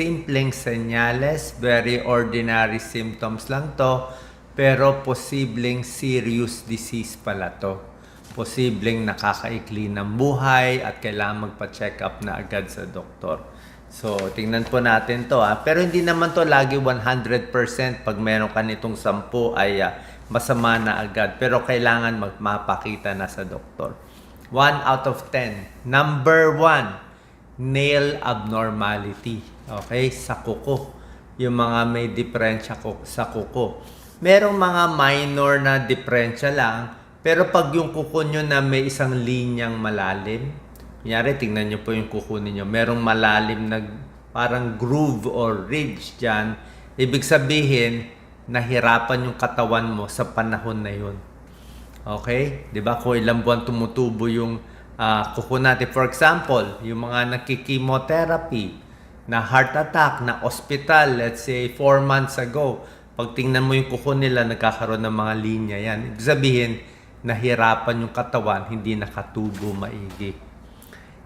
simpleng senyales, very ordinary symptoms lang to, pero posibleng serious disease pala to. Posibleng nakakaikli ng buhay at kailangan magpa-check up na agad sa doktor. So, tingnan po natin to ah. Pero hindi naman to lagi 100% pag meron ka nitong 10 ay ah, masama na agad. Pero kailangan mag- mapakita na sa doktor. 1 out of 10. Number 1, nail abnormality. Okay? Sa kuko. Yung mga may diferensya sa kuko. Merong mga minor na diferensya lang, pero pag yung kuko nyo na may isang linyang malalim, kunyari, tingnan nyo po yung kuko ninyo, merong malalim na parang groove or ridge dyan, ibig sabihin, nahirapan yung katawan mo sa panahon na yun. Okay? 'Di ba? Kung ilang buwan tumutubo yung ah, kuko natin. For example, yung mga nakikimotherapy, na heart attack, na hospital, let's say 4 months ago, pag tingnan mo yung kuko nila, nagkakaroon ng mga linya yan. Ibig sabihin, nahirapan yung katawan, hindi nakatubo maigi.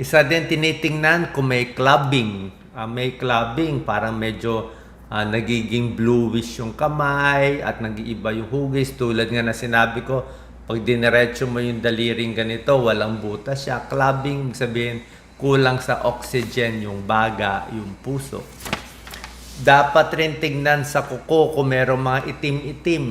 Isa din tinitingnan kung may clubbing. Ah, may clubbing, parang medyo ah, nagiging bluish yung kamay at nag-iiba yung hugis. Tulad nga na sinabi ko, pag diniretso mo yung daliring ganito, walang butas siya. Clubbing, sabihin, kulang sa oxygen yung baga, yung puso. Dapat rin tingnan sa kuko kung merong mga itim-itim.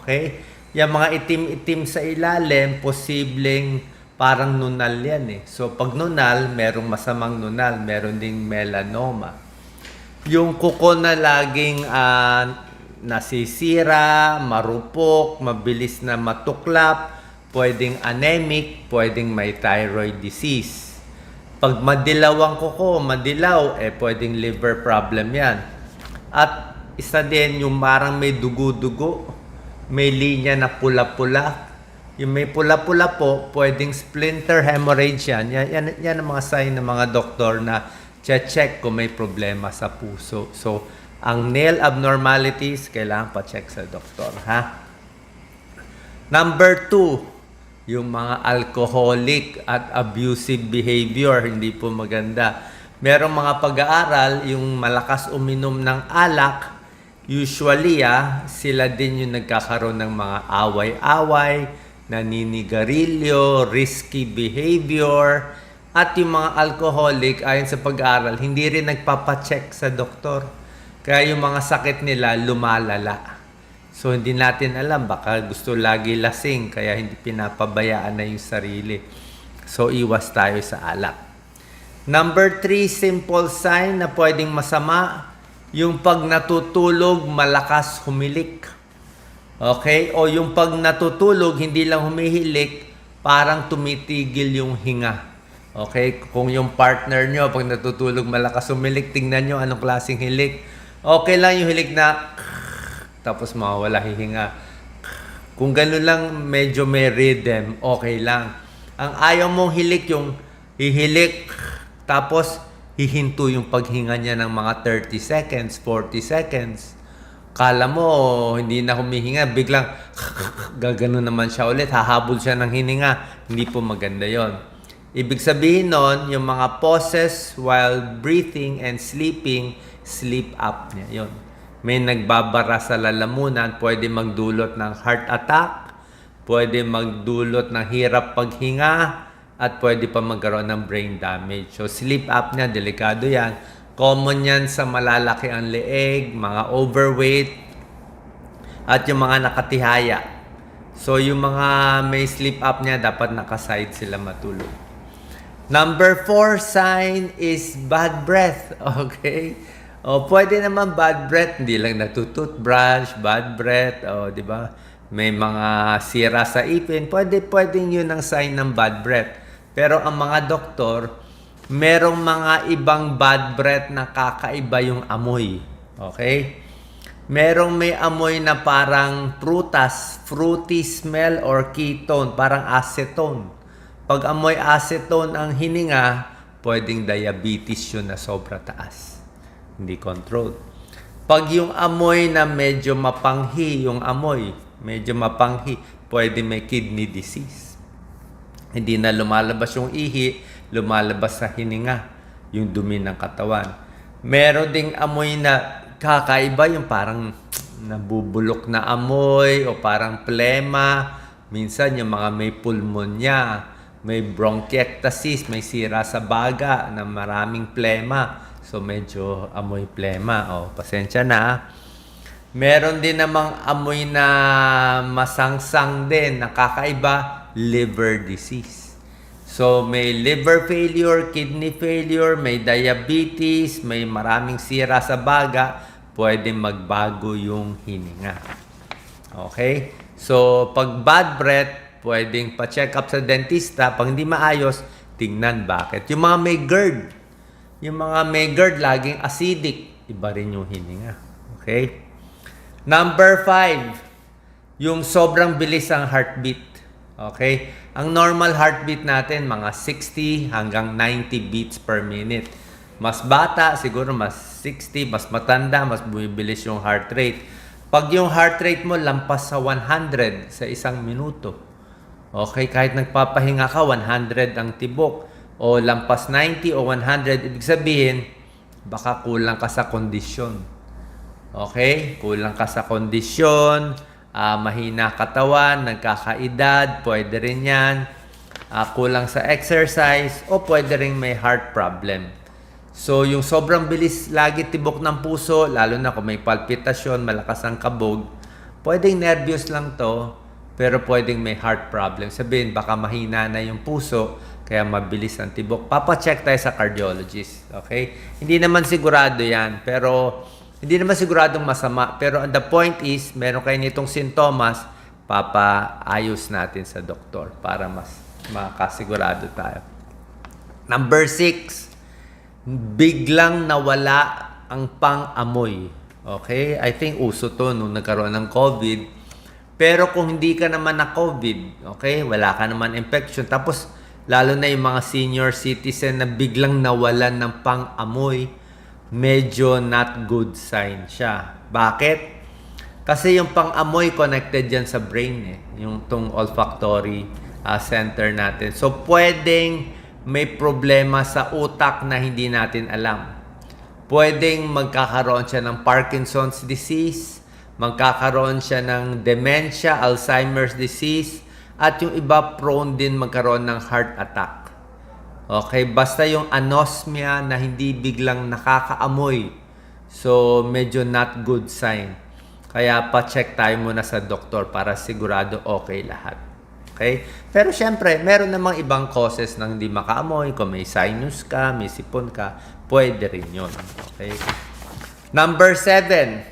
Okay? Yung mga itim-itim sa ilalim, posibleng parang nunal yan eh. So pag nunal, merong masamang nunal, meron ding melanoma. Yung kuko na laging ah, nasisira, marupok, mabilis na matuklap, pwedeng anemic, pwedeng may thyroid disease. Pag madilaw ang kuko, madilaw, eh pwedeng liver problem yan. At isa din yung parang may dugo-dugo, may linya na pula-pula. Yung may pula-pula po, pwedeng splinter hemorrhage yan. Yan, yan, yan ang mga sign ng mga doktor na check kung may problema sa puso. So, ang nail abnormalities, kailangan pa-check sa doktor, ha? Number two, yung mga alcoholic at abusive behavior, hindi po maganda. Merong mga pag-aaral, yung malakas uminom ng alak, usually ah, sila din yung nagkakaroon ng mga away-away, naninigarilyo, risky behavior, at yung mga alcoholic, ayon sa pag-aaral, hindi rin nagpapacheck sa doktor. Kaya yung mga sakit nila lumalala. So hindi natin alam, baka gusto lagi lasing, kaya hindi pinapabayaan na yung sarili. So iwas tayo sa alak. Number three, simple sign na pwedeng masama, yung pag natutulog, malakas humilik. Okay? O yung pag natutulog, hindi lang humihilik, parang tumitigil yung hinga. Okay? Kung yung partner nyo, pag natutulog, malakas humilik, tingnan nyo anong klaseng hilik. Okay lang yung hilik na tapos mawawala hihinga. Kung gano'n lang medyo may rhythm, okay lang. Ang ayaw mong hilik yung hihilik, tapos hihinto yung paghinga niya ng mga 30 seconds, 40 seconds. Kala mo, hindi na humihinga, biglang gagano naman siya ulit, hahabol siya ng hininga. Hindi po maganda yon. Ibig sabihin nun, yung mga pauses while breathing and sleeping, sleep apnea yon may nagbabara sa lalamunan, pwede magdulot ng heart attack, pwede magdulot ng hirap paghinga, at pwede pa magkaroon ng brain damage. So sleep apnea, delikado yan. Common yan sa malalaki ang leeg, mga overweight, at yung mga nakatihaya. So yung mga may sleep apnea, dapat nakaside sila matulog. Number four sign is bad breath. Okay? O, pwede naman bad breath, hindi lang natututbrush, bad breath, o, di ba? May mga sira sa ipin, pwede, pwede yun ang sign ng bad breath. Pero ang mga doktor, merong mga ibang bad breath na kakaiba yung amoy. Okay? Merong may amoy na parang prutas, fruity smell or ketone, parang acetone. Pag amoy acetone ang hininga, pwedeng diabetes yun na sobra taas hindi controlled. Pag yung amoy na medyo mapanghi, yung amoy, medyo mapanghi, pwede may kidney disease. Hindi na lumalabas yung ihi, lumalabas sa hininga, yung dumi ng katawan. Meron ding amoy na kakaiba yung parang nabubulok na amoy o parang plema. Minsan yung mga may pulmonya, may bronchiectasis, may sira sa baga na maraming plema. So medyo amoy plema. O, pasensya na. Meron din namang amoy na masangsang din, nakakaiba, liver disease. So may liver failure, kidney failure, may diabetes, may maraming sira sa baga, pwede magbago yung hininga. Okay? So pag bad breath, pwedeng pa-check up sa dentista. Pag hindi maayos, tingnan bakit. Yung mga may GERD, yung mga may GERD laging acidic, iba rin yung hininga. Okay? Number five, yung sobrang bilis ang heartbeat. Okay? Ang normal heartbeat natin, mga 60 hanggang 90 beats per minute. Mas bata, siguro mas 60, mas matanda, mas bumibilis yung heart rate. Pag yung heart rate mo lampas sa 100 sa isang minuto, okay, kahit nagpapahinga ka, 100 ang tibok, o lampas 90 o 100, ibig sabihin, baka kulang ka sa kondisyon. Okay? Kulang ka sa kondisyon, ah, mahina katawan, nagkakaedad, pwede rin yan. Ah, kulang sa exercise, o pwede rin may heart problem. So, yung sobrang bilis lagi tibok ng puso, lalo na kung may palpitasyon, malakas ang kabog, pwedeng nervyos lang to, pero pwedeng may heart problem. Sabihin, baka mahina na yung puso, kaya mabilis ang tibok. Papacheck tayo sa cardiologist. Okay? Hindi naman sigurado yan, pero hindi naman siguradong masama. Pero the point is, meron kayo nitong sintomas, papaayos natin sa doktor para mas makasigurado tayo. Number six, biglang nawala ang pang-amoy. Okay? I think uso to nung nagkaroon ng COVID. Pero kung hindi ka naman na COVID, okay, wala ka naman infection, tapos lalo na yung mga senior citizen na biglang nawalan ng pang-amoy, medyo not good sign siya. Bakit? Kasi yung pang-amoy connected yan sa brain eh, yung tong olfactory ah, center natin. So pwedeng may problema sa utak na hindi natin alam. Pwedeng magkakaroon siya ng Parkinson's disease, magkakaroon siya ng dementia, Alzheimer's disease, at yung iba prone din magkaroon ng heart attack. Okay, basta yung anosmia na hindi biglang nakakaamoy. So, medyo not good sign. Kaya pa-check tayo muna sa doktor para sigurado okay lahat. Okay? Pero syempre, meron namang ibang causes ng hindi makaamoy. Kung may sinus ka, may sipon ka, pwede rin yun. Okay? Number seven,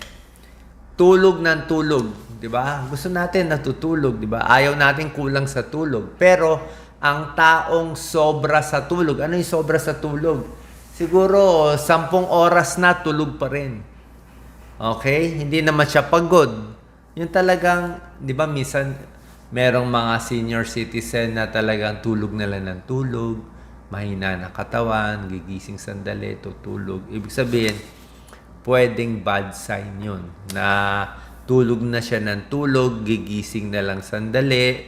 tulog ng tulog. Di ba? Gusto natin natutulog, di ba? Ayaw natin kulang sa tulog. Pero, ang taong sobra sa tulog, ano yung sobra sa tulog? Siguro, sampung oras na tulog pa rin. Okay? Hindi naman siya pagod. Yung talagang, di ba, minsan, merong mga senior citizen na talagang tulog na lang ng tulog, mahina na katawan, gigising sandali, tutulog. Ibig sabihin, pwedeng bad sign yun. Na tulog na siya ng tulog, gigising na lang sandali.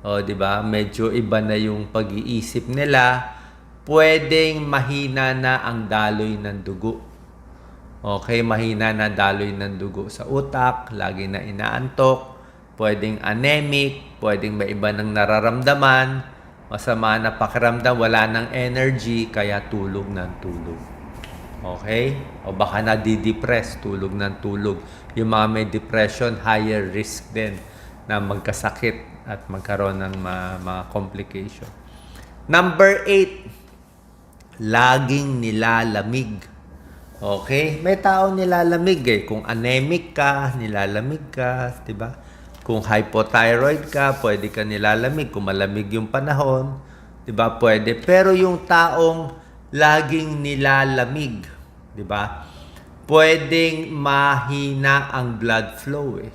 O, di ba? Medyo iba na yung pag-iisip nila. Pwedeng mahina na ang daloy ng dugo. Okay, mahina na daloy ng dugo sa utak, lagi na inaantok, pwedeng anemic, pwedeng may iba ng nararamdaman, masama na pakiramdam, wala ng energy, kaya tulog ng tulog. Okay? O baka nadidepress, tulog ng tulog. Yung mga may depression, higher risk din na magkasakit at magkaroon ng mga, mga complication. Number eight, laging nilalamig. Okay? May tao nilalamig eh. Kung anemic ka, nilalamig ka, 'di ba? Kung hypothyroid ka, pwede ka nilalamig kung malamig yung panahon, 'di ba? Pwede. Pero yung taong laging nilalamig, 'di ba? Pwedeng mahina ang blood flow eh.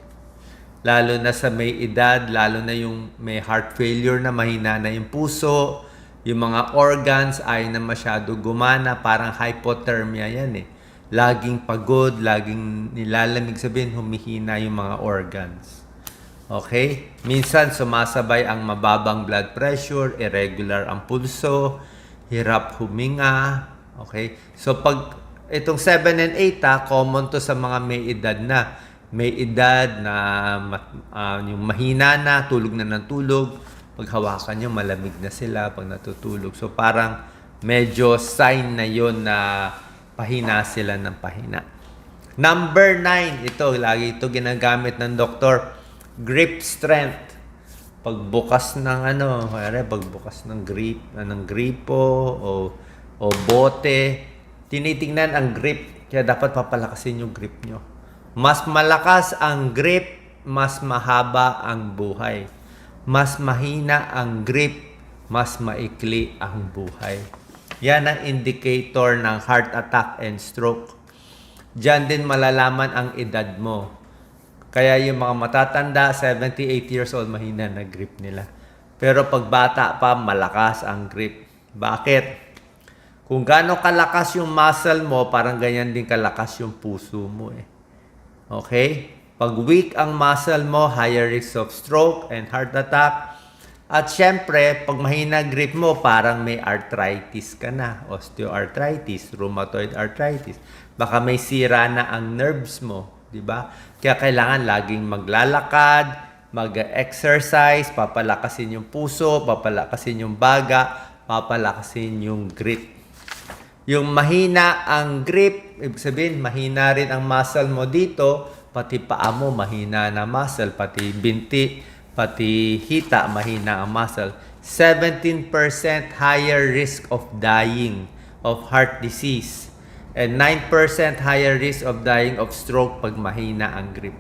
Lalo na sa may edad, lalo na yung may heart failure na mahina na yung puso, yung mga organs ay na masyado gumana, parang hypothermia yan eh. Laging pagod, laging nilalamig sabihin, humihina yung mga organs. Okay? Minsan sumasabay ang mababang blood pressure, irregular ang pulso, hirap huminga. Okay? So pag itong 7 and 8 ha, common to sa mga may edad na. May edad na ah, yung mahina na, tulog na ng tulog. Pag hawakan nyo, malamig na sila pag natutulog. So parang medyo sign na yon na pahina sila ng pahina. Number 9, ito, lagi ito ginagamit ng doktor. Grip strength. Pagbukas ng ano, kaya pagbukas ng grip, ah, ng gripo o o bote, tinitingnan ang grip. Kaya dapat papalakasin yung grip nyo. Mas malakas ang grip, mas mahaba ang buhay. Mas mahina ang grip, mas maikli ang buhay. Yan ang indicator ng heart attack and stroke. Diyan din malalaman ang edad mo. Kaya yung mga matatanda, 78 years old, mahina na grip nila. Pero pag bata pa, malakas ang grip. Bakit? Kung gaano kalakas yung muscle mo, parang ganyan din kalakas yung puso mo eh. Okay? Pag weak ang muscle mo, higher risk of stroke and heart attack. At syempre, pag mahina grip mo, parang may arthritis ka na. Osteoarthritis, rheumatoid arthritis. Baka may sira na ang nerves mo, di ba? Kaya kailangan laging maglalakad, mag-exercise, papalakasin yung puso, papalakasin yung baga, papalakasin yung grip. Yung mahina ang grip, ibig sabihin, mahina rin ang muscle mo dito, pati paa mo, mahina na muscle, pati binti, pati hita, mahina ang muscle. 17% higher risk of dying of heart disease and 9% higher risk of dying of stroke pag mahina ang grip.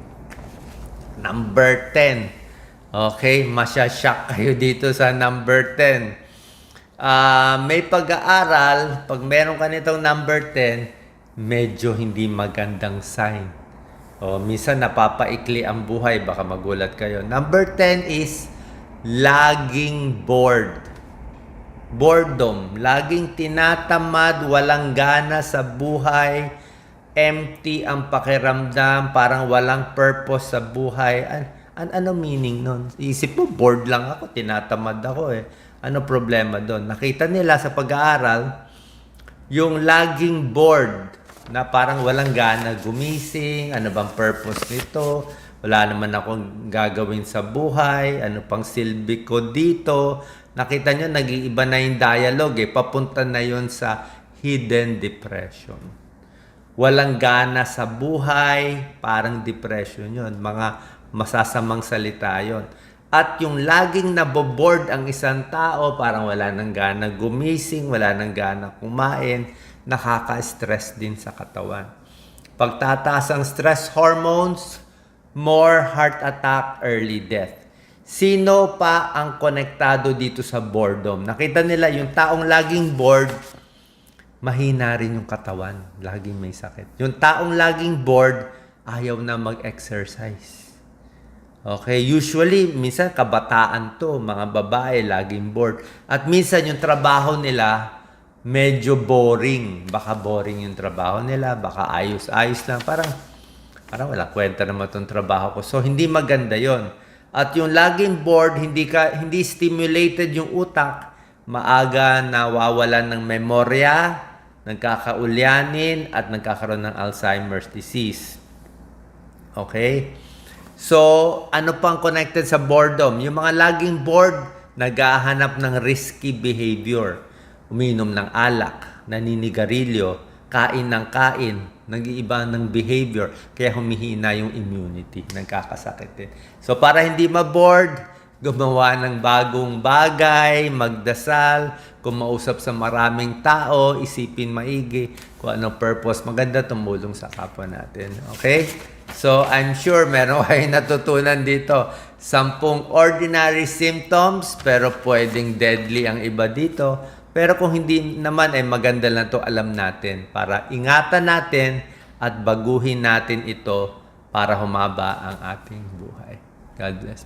Number 10. Okay, masya-shock kayo dito sa number 10. Ah, may pag-aaral, pag meron ka nitong number 10, medyo hindi magandang sign. O, minsan napapaikli ang buhay, baka magulat kayo. Number 10 is laging bored. Boredom. Laging tinatamad, walang gana sa buhay, empty ang pakiramdam, parang walang purpose sa buhay. An, an ano meaning nun? Isip mo, bored lang ako, tinatamad ako eh. Ano problema doon? Nakita nila sa pag-aaral, yung laging bored, na parang walang gana gumising, ano bang purpose nito, wala naman akong gagawin sa buhay, ano pang silbi ko dito. Nakita nyo, nag-iiba na yung dialogue eh, papunta na yon sa hidden depression. Walang gana sa buhay, parang depression yon mga masasamang salita yon. At yung laging naboboard ang isang tao, parang wala nang gana gumising, wala nang gana kumain, nakaka-stress din sa katawan. Pagtataas ang stress hormones, more heart attack, early death. Sino pa ang konektado dito sa boredom? Nakita nila yung taong laging bored, mahina rin yung katawan. Laging may sakit. Yung taong laging bored, ayaw na mag-exercise. Okay, usually, minsan kabataan to, mga babae, laging bored. At minsan yung trabaho nila, medyo boring. Baka boring yung trabaho nila, baka ayos-ayos lang. Parang, parang wala kwenta naman itong trabaho ko. So, hindi maganda yon At yung laging bored, hindi, ka, hindi stimulated yung utak, maaga nawawalan ng memorya, nagkakaulyanin, at nagkakaroon ng Alzheimer's disease. Okay? So, ano pang connected sa boredom? Yung mga laging bored, naghahanap ng risky behavior. Uminom ng alak, naninigarilyo, kain ng kain, nag-iiba ng behavior, kaya humihina yung immunity, nagkakasakit din. So, para hindi ma-bored, gumawa ng bagong bagay, magdasal, kumausap sa maraming tao, isipin maigi kung anong purpose. Maganda tumulong sa kapwa natin. Okay? So, I'm sure meron kayong natutunan dito. Sampung ordinary symptoms, pero pwedeng deadly ang iba dito. Pero kung hindi naman, ay maganda lang to alam natin para ingatan natin at baguhin natin ito para humaba ang ating buhay. God bless.